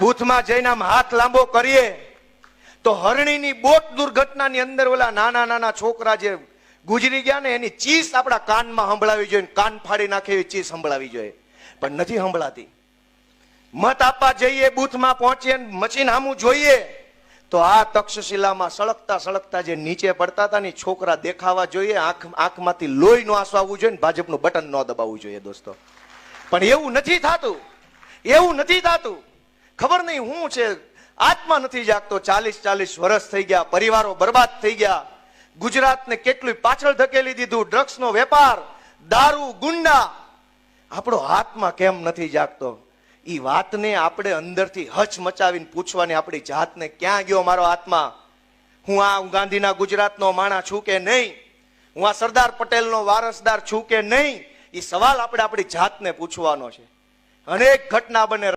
બૂથમાં જઈને આમ હાથ લાંબો કરીએ, તો હરણીની બોટ દુર્ઘટનાની અંદર ઓલા નાના નાના છોકરા જે ગુજરી ગયા ને, એની ચીસ આપણા કાનમાં સંભળાવી જોઈએ કાન ફાડી નાખે એવી ચીસ સંભળાવી જોઈએ. પણ નથી સંભળાતી. મત આપવા જઈએ, બૂથમાં પહોંચીએ મચીન હામું જોઈએ, તો આ તક્ષશિલામાં સળગતા સળગતા જે નીચે પડતા હતા ને છોકરા દેખાવા જોઈએ, આંખ, આંખમાંથી લોહી નો આંસુ આવવું જોઈએ ને, ભાજપનું બટન ન દબાવવું જોઈએ દોસ્તો. પણ એવું નથી થતું. એવું નથી થતું. ખબર નહીં હું છે, આત્મા નથી જાગતો, ચાલીસ ચાલીસ વર્ષ થઈ ગયા, પરિવારો બરબાદ થઈ ગયા, ગુજરાતને કેટલું પાછળ ધકેલી દીધું, ડ્રગ્સનો વેપાર, દારૂ, ગુંડા. આપણો આત્મા કેમ નથી જાગતો? એ વાતને આપણે અંદરથી હચ મચાવીને પૂછવાની આપણી જાતને ક્યાં ગયો મારો આત્મા? હું આ ગાંધીના ગુજરાતનો માણા છું કે નહીં? હું આ સરદાર પટેલનો વારસદાર છું કે નહીં? એ સવાલ આપણે આપણી જાતને પૂછવાનો છે. અનેક ઘટના બને